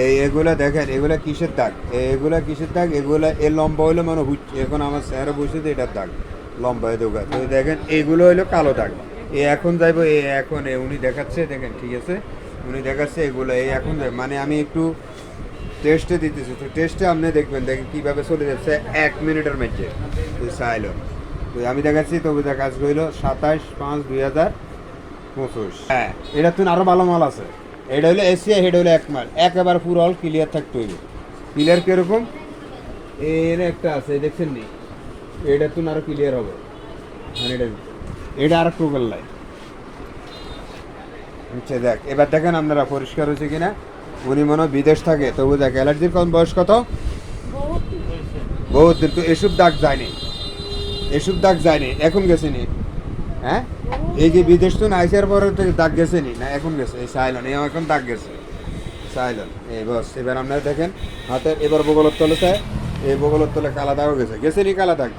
এই এগুলা দেখেন, এগুলা কিসের দাগ? এগুলা কিসের দাগ? এগুলা এ লম্বা হইল মানে এখন আমার স্যারে বসে তো এটার দাগ। লম্বা হয়ে তো দেখেন, এগুলো হইল কালো দাগ। এ এখন যাইবো, এ এখন এ, উনি দেখাচ্ছে, দেখেন, ঠিক আছে? উনি দেখাচ্ছে এগুলো এই এখন মানে আমি একটু টেস্টে দিতেছি। তো টেস্টে আপনি দেখবেন, দেখেন কীভাবে চলে যাচ্ছে, এক মিনিটের মধ্যে। চাইল। তো আমি দেখাচ্ছি, তবে দেখা কাজ হইল সাতাশ পাঁচ দুই হাজার পঁচিশ। হ্যাঁ এটা তুই আরও ভালো মাল আছে। এটা হলো এসিয়া হেড হলো এক মাল। একেবারে পুরো অল ক্লিয়ার থাকতে হইবে। ক্লিয়ার কীরকম? এর একটা আছে দেখছেন নি? এটা তুই আরও ক্লিয়ার হবে। মানে এটা এটা আর একটু লাই আচ্ছা দেখ এবার দেখেন আপনারা পরিষ্কার হয়েছে কিনা। উনি মনে বিদেশ থাকে তবু দেখ অ্যালার্জির কম বয়স কত? বহুত দিন তো এসব দাগ যায়নি। এসব দাগ যায়নি। এখন গেছে নি? হ্যাঁ? এই যে বিদেশ তো আইসার পরে তো দাগ গেছে নি? না, এখন গেছে, এই সাইলন, এই এখন দাগ গেছে। সাইলন, এই বস, এবার আপনারা দেখেন হাতের এবার বগলের তলে চায় এই বগলের তলে কালা দাগও গেছে। গেছে নি কালা দাগ?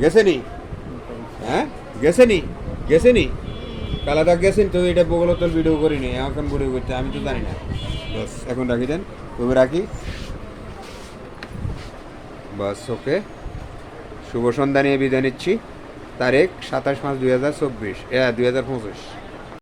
গেছে নি? হ্যাঁ? গেছে নি? গেছে নি? কালা দাগ গেছেন তো এটা বগলের তল ভিডিও করিনি এখন ভিডিও করতে আমি তো জানি না। বস, এখন রাখি দেন তবে রাখি। বাস, ওকে। শুভ সন্ধ্যা নিয়ে বিদায় নিচ্ছি। তারিখ সাতাশ পাঁচ দুই হাজার চব্বিশ দুই হাজার পঁচিশ।